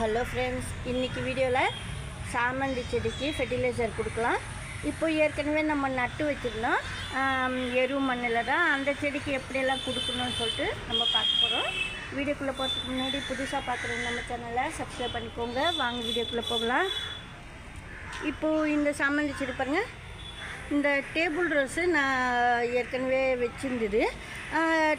Hello friends இன்றைக்கி வீடியோவில் சாமந்தி செடிக்கு ஃபெர்டிலைசர் கொடுக்கலாம். இப்போ ஏற்கனவே நம்ம நட்டு வச்சுருந்தோம். எரு மண்ணில் தான். அந்த செடிக்கு எப்படியெல்லாம் கொடுக்கணும்னு சொல்லிட்டு நம்ம பார்க்க போகிறோம் வீடியோக்குள்ளே போகிறதுக்கு முன்னாடி புதுசாக பார்க்குறவங்க நம்ம சேனலை சப்ஸ்கிரைப் பண்ணிக்கோங்க. வாங்க வீடியோக்குள்ளே போகலாம். இப்போது இந்த சாமந்தி செடி பாருங்கள் இந்த டேபிள் ரோஸு நான் ஏற்கனவே வச்சுருந்தது.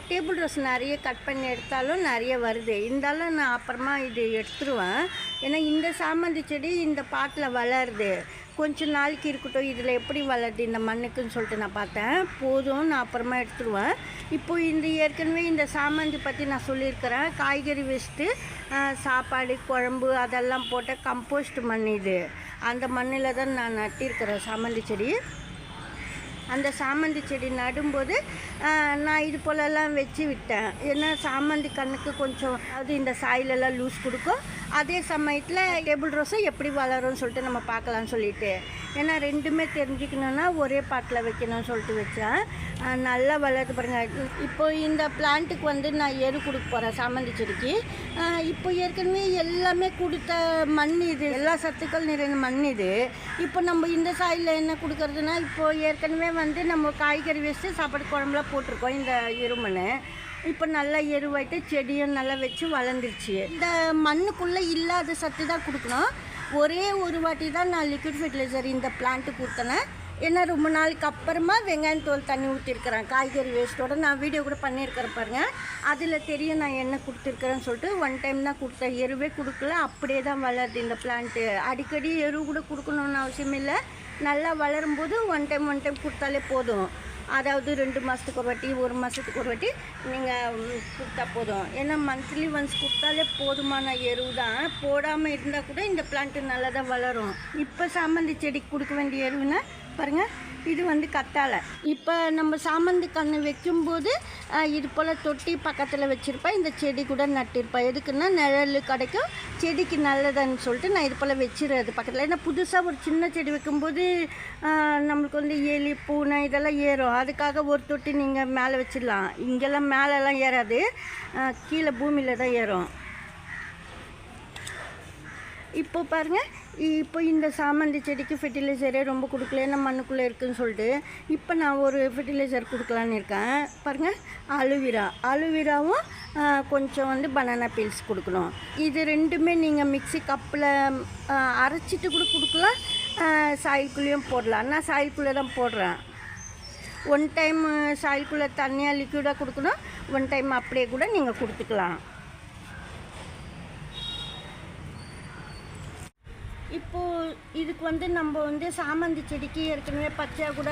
டேபிள் ரோஸ் நிறைய கட் பண்ணி எடுத்தாலும் நிறைய வருது. இருந்தாலும் நான் அப்புறமா இது எடுத்துருவேன். ஏன்னா இந்த சாமந்தி செடி இந்த பாட்டில் வளருது. கொஞ்ச நாளைக்கு இருக்கட்டும் இதில் எப்படி வளருது இந்த மண்ணுக்குன்னு சொல்லிட்டு நான் பார்த்தேன். போதும் நான் அப்புறமா எடுத்துருவேன். இப்போ இந்த ஏற்கனவே இந்த சாமந்தி பற்றி நான் சொல்லியிருக்கிறேன். காய்கறி வச்சுட்டு சாப்பாடு குழம்பு அதெல்லாம் போட்ட கம்போஸ்ட் மண் இது. அந்த மண்ணில் தான் நான் நட்டிருக்கிறேன் சாமந்தி செடி. அந்த சாமந்தி செடி நடும்போது நான் இது போலெல்லாம் வச்சு விட்டேன். ஏன்னா சாமந்தி கண்ணுக்கு கொஞ்சம் அது இந்த சாயிலெல்லாம் லூஸ் கொடுக்கும். அதே சமயத்தில் டேபிள் ரோஸும் எப்படி வளரும்னு சொல்லிட்டு நம்ம பார்க்கலாம்னு சொல்லிட்டு. ஏன்னா ரெண்டுமே தெரிஞ்சுக்கணுன்னா ஒரே பாட்டில் வைக்கணும்னு சொல்லிட்டு வச்சேன். நல்லா வளருது பாருங்கள் இப்போ இந்த பிளான்ட்டுக்கு வந்து நான் எரு கொடுக்க போகிறேன் சாமந்தி செடிக்கு. இப்போ ஏற்கனவே எல்லாமே கொடுத்த மண் இது எல்லா சத்துக்கள் நிறைந்த மண் இது. இப்போ நம்ம இந்த சாயில் என்ன கொடுக்கறதுனா இப்போ ஏற்கனவே வந்து நம்ம காய்கறி வச்சு சாப்பாடு குழம்புலாம் போட்டிருக்கோம் இந்த எருமண் இப்போ நல்லா எருவாயிட்டு செடியும் நல்லா வச்சு வளர்ந்துருச்சு. இந்த மண்ணுக்குள்ளே இல்லாத சத்து தான் கொடுக்கணும். ஒரே ஒரு வாட்டி தான் நான் லிக்விட் ஃபெர்டிலைசர் இந்த பிளான்ட்டு கொடுத்தனேன் ஏன்னா ரொம்ப நாளுக்கு அப்புறமா வெங்காயம் தோல் தண்ணி ஊற்றிருக்கிறேன் காய்கறி வேஸ்ட்டோட நான் வீடியோ கூட பண்ணியிருக்கிறேன் பாருங்கள் அதில் தெரியும் நான் என்ன கொடுத்துருக்குறேன்னு சொல்லிட்டு ஒன் டைம் தான் கொடுத்தேன். எருவே கொடுக்கல அப்படியே தான் வளருது இந்த பிளான்ட்டு அடிக்கடி எரு கூட கொடுக்கணுன்னு அவசியம் இல்லை. நல்லா வளரும்போது ஒன் டைம் ஒன் டைம் கொடுத்தாலே போதும். அதாவது ரெண்டு மாதத்துக்கு ஒரு வாட்டி ஒரு மாதத்துக்கு ஒரு வாட்டி நீங்கள் கொடுத்தா போதும். ஏன்னா மந்த்லி ஒன்ஸ் கொடுத்தாலே போதுமான எருவு தான். போடாமல் இருந்தால் கூட இந்த பிளான்ட்டு நல்லா தான் வளரும். இப்போ சாமந்தி செடிக்கு கொடுக்க வேண்டிய எருவுன்னா பாருங்கள் இது வந்து கத்தாழை. இப்போ நம்ம சாமந்தி கன்று வைக்கும்போது இது போல் தொட்டி பக்கத்தில் வச்சுருப்பேன் இந்த செடி கூட நட்டிருப்பேன் எதுக்குன்னா நிழல் கிடைக்கும் செடிக்கு நல்லதுன்னு சொல்லிட்டு நான் இது போல் வச்சிடுறது பக்கத்தில். ஏன்னா புதுசாக ஒரு சின்ன செடி வைக்கும்போது நம்மளுக்கு வந்து எலி பூனை இதெல்லாம் ஏறும். அதுக்காக ஒரு தொட்டி நீங்கள் மேலே வச்சிடலாம். இங்கெல்லாம் மேலெல்லாம் ஏறாது. கீழே பூமியில் தான் ஏறும். இப்போ பாருங்கள் இப்போ இந்த சாமந்தி செடிக்கு ஃபெர்டிலைசரே ரொம்ப கொடுக்கலன்னா மண்ணுக்குள்ளே இருக்குன்னு சொல்லிட்டு இப்போ நான் ஒரு ஃபெர்டிலைசர் கொடுக்கலான்னு இருக்கேன். பாருங்கள் அலுவிரா அலுவிராவும் கொஞ்சம் வந்து பனானா பீல்ஸ் கொடுக்கணும். இது ரெண்டுமே நீங்கள் மிக்ஸி கப்பில் அரைச்சிட்டு கூட கொடுக்கலாம். சாயில்குள்ளேயும் போடலாம். நான் சாயில்குள்ளே தான் போடுறேன். ஒன் டைம் சாயில்குள்ளே தண்ணியாக லிக்விடாக கொடுக்கணும். ஒன் டைம் அப்படியே கூட நீங்கள் கொடுத்துக்கலாம். இப்போது இதுக்கு வந்து நம்ம வந்து சாமந்தி செடிக்கு ஏற்கனவே பச்சையாக கூட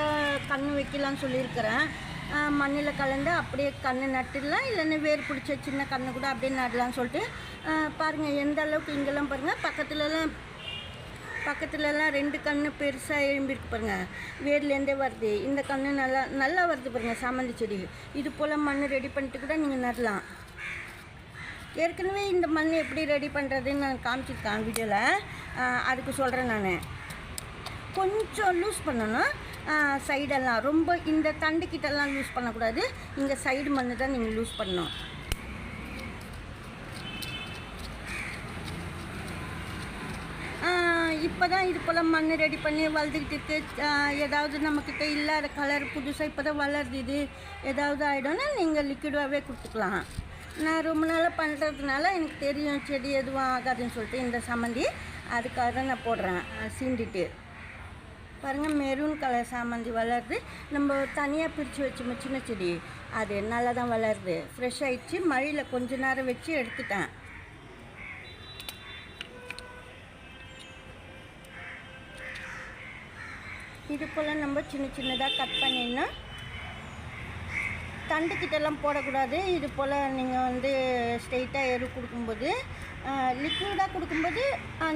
கன்று வைக்கலாம்னு சொல்லியிருக்கிறேன். மண்ணில் கலந்து அப்படியே கன்று நட்டுடலாம். இல்லைன்னா வேர் பிடிச்ச சின்ன கன்று கூட அப்படியே நடலாம்னு சொல்லிட்டு பாருங்கள் எந்த அளவுக்கு இங்கெல்லாம் பாருங்கள் பக்கத்துலலாம் பக்கத்துலலாம் ரெண்டு கன்று பெருசாக எழும்பியிருக்கு பாருங்கள் வேர்லேருந்தே வருது. இந்த கன்று நல்லா நல்லா வருது பாருங்கள் சாமந்தி செடி. இது போல் மண் ரெடி பண்ணிட்டு கூட நீங்கள் நடலாம். ஏற்கனவே இந்த மண் எப்படி ரெடி பண்ணுறதுன்னு நான் காமிச்சிருக்கேன் வீடியோவில் அதுக்கு சொல்கிறேன் நான். கொஞ்சம் லூஸ் பண்ணணும் சைடெல்லாம் ரொம்ப இந்த தண்டு கிட்டெல்லாம் லூஸ் பண்ணக்கூடாது. இங்கே சைடு மண் தான் நீங்கள் லூஸ் பண்ணணும். இப்போ தான் இது போல் மண் ரெடி பண்ணி வளர்ந்துக்கிட்டு இருக்கு. ஏதாவது நம்மக்கிட்ட இல்லாத கலர் புதுசாக இப்போ தான் வளருது இது. ஏதாவது ஆகிடும்னா நீங்கள் லிக்விடாகவே கொடுத்துக்கலாம். நான் ரொம்ப நாளாக பண்ணுறதுனால எனக்கு தெரியும் செடி எதுவும் ஆகாதுன்னு சொல்லிட்டு இந்த சம்மந்தி அதுக்காக தான் நான் போடுறேன் சீண்டிட்டு. பாருங்கள் மெரூன் கலர் சாமந்தி வளருது. நம்ம தனியாக பிரித்து வச்சோம் சின்ன செடி அது நல்லா தான் வளருது. ஃப்ரெஷ் ஆகிடுச்சு மழையில் கொஞ்ச நேரம் வச்சு எடுத்துட்டேன். இது போல் நம்ம சின்ன சின்னதாக கட் பண்ணிடணும். தண்டுக்கிட்டெல்லாம் போடக்கூடாது. இது போல் நீங்கள் வந்து ஸ்ட்ரெயிட்டாக எரு கொடுக்கும்போது லிக்விடாக கொடுக்கும்போது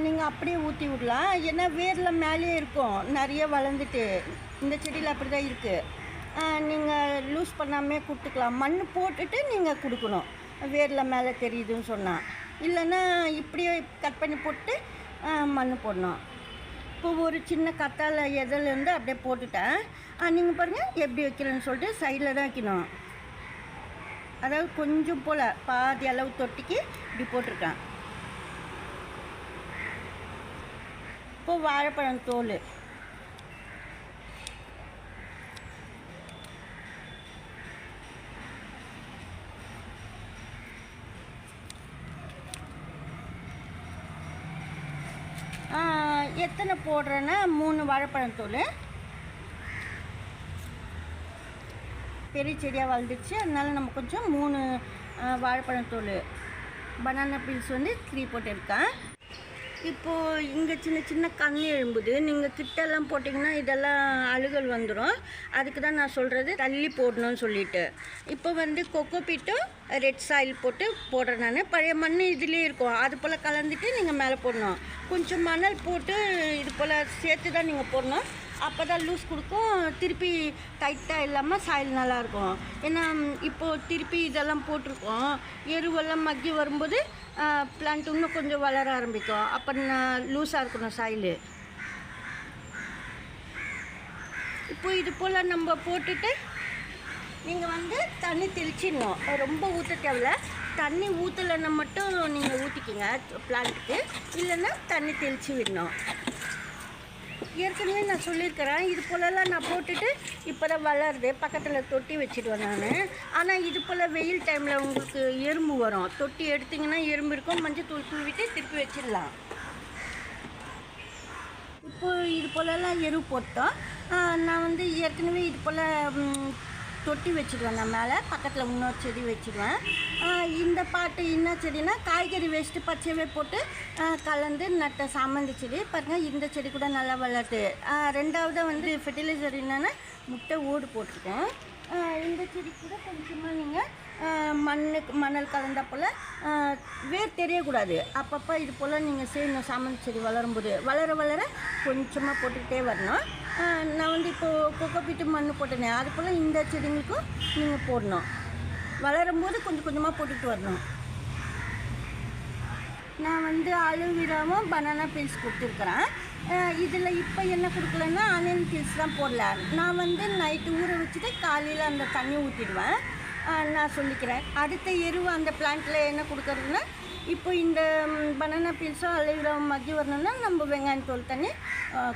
நீங்கள் அப்படியே ஊற்றி விடலாம். ஏன்னா வேரில் மேலேயே இருக்கும். நிறைய வளர்ந்துட்டு. இந்த செடியில் அப்படி தான் இருக்குது நீங்கள் லூஸ் பண்ணாமே கொடுத்துக்கலாம். மண் போட்டுட்டு நீங்கள் கொடுக்கணும். வேரில் மேலே தெரியுதுன்னு சொன்னால் இல்லைன்னா இப்படியே கட் பண்ணி போட்டு மண் போடணும். இப்போ ஒரு சின்ன கத்தாழை எதிலேருந்து அப்படியே போட்டுட்டேன். நீங்கள் பாருங்கள் எப்படி வைக்கிறேன்னு சொல்லிட்டு சைடில் தான் வைக்கணும். அதாவது கொஞ்சம் போல் பாதி அளவு தொட்டிக்கு இப்படி போட்டிருக்கேன். இப்போ வாழைப்பழம் தோல். எத்தனை போடுறேன்னா மூணு வாழைப்பழம் தோல். பெரிய செடியாக வளர்ந்துருச்சு அதனால நம்ம கொஞ்சம் மூணு வாழைப்பழத்தோல் பனானா பீல்ஸ் வந்து த்ரீ போட்டிருக்கேன். இப்போது இங்கே சின்ன சின்ன கண் எழும்புது. நீங்கள் கிட்டெல்லாம் போட்டிங்கன்னா இதெல்லாம் அழுகல் வந்துடும் அதுக்கு தான் நான் சொல்கிறது தள்ளி போடணும்னு சொல்லிட்டு. இப்போ வந்து கொக்கோ பீட்டும் ரெட் சாயில் போட்டு போடுறேன் நான். பழைய மண் இதுலேயே இருக்கும். அது போல் கலந்துட்டு நீங்கள் மேலே போடணும். கொஞ்சம் மணல் போட்டு இது போல் சேர்த்து தான் நீங்கள் போடணும். அப்போ தான் லூஸ் கொடுக்கும். திருப்பி டைட்டாக இல்லாமல் சாயில் நல்லாயிருக்கும் ஏன்னா இப்போது திருப்பி இதெல்லாம் போட்டிருக்கோம். எருவெல்லாம் மக்கி வரும்போது பிளான்ட் இன்னும் கொஞ்சம் வளர ஆரம்பிக்கும். அப்போ நான் லூஸாக இருக்கணும் சாயில் இப்போ இது போல் நம்ம போட்டுட்டு நீங்கள் வந்து தண்ணி தெளிச்சிடணும். ரொம்ப ஊற்ற தேவையில்ல. தண்ணி ஊற்றலைன்னா மட்டும் நீங்கள் ஊற்றிக்கிங்க பிளான்ட்டுக்கு இல்லைன்னா தண்ணி தெளித்து விடணும். ஏற்கனவே நான் சொல்லியிருக்கிறேன் இது போலலாம் நான் போட்டுட்டு இப்போ தான் வளருது. பக்கத்தில் தொட்டி வச்சிடுவேன் நான். ஆனால் இது போல் வெயில் டைமில் உங்களுக்கு எறும்பு வரும். தொட்டி எடுத்திங்கன்னா எறும்பு இருக்கும். மஞ்சள் தூள் தூவிட்டு திருப்பி வச்சிடலாம். இப்போ இது போலலாம் எரு போட்டோம். நான் வந்து ஏற்கனவே இது போல் தொட்டி வச்சுடுவேன் நான் மேலே. பக்கத்தில் இன்னொரு செடி வச்சுடுவேன் இந்த பாட்டு என்ன செடினா காய்கறி வேஸ்ட்டு பச்சையவே போட்டு கலந்து நட்ட சாமந்தி செடி. பாருங்கள் இந்த செடி கூட நல்லா வளருது. ரெண்டாவது வந்து ஃபெர்டிலைசர் என்னென்னா முட்டை ஓடு போட்டிருக்கேன். இந்த செடி கூட கொஞ்சமாக நீங்கள் மண்ணுக்கு மணல் கலந்தா போல் வேர் தெரியக்கூடாது. அப்பப்போ இது போல் நீங்கள் செய்யணும் சாமந்தி செடி வளரும்போது. வளர வளர கொஞ்சமாக போட்டுக்கிட்டே வரணும். நான் வந்து இப்போது கொக்கப்பீட்டு மண் போட்டேனே அது போல் இந்த செடிங்களுக்கும் நீங்கள் போடணும். வளரும்போது கொஞ்சம் கொஞ்சமாக போட்டுட்டு வரணும். நான் வந்து அலுவிராவும் பனானா பீல்ஸ் கொடுத்துருக்குறேன். இதில் இப்போ என்ன கொடுக்கலன்னா ஆனியன் பீல்ஸ் தான் போடல. நான் வந்து நைட்டு ஊற வச்சுட்டு காலையில் அந்த தண்ணி ஊற்றிடுவேன் நான் சொல்லிக்கிறேன். அடுத்த எருவு அந்த பிளான்ட்டில் என்ன கொடுக்குறதுன்னா இப்போ இந்த பனானா பீல்ஸும் அலுவிராவும் மதியம் வரணும்னா நம்ம வெங்காயம் தோல் தண்ணி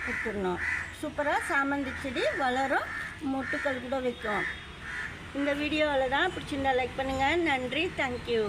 கொடுத்துடணும். சூப்பராக சாமந்தி செடி வளரும். மொட்டுக்கள் கூட வைக்கும் இந்த வீடியோவில் தான் பிடிச்சிருந்தா லைக் பண்ணுங்கள் நன்றி. தேங்க்யூ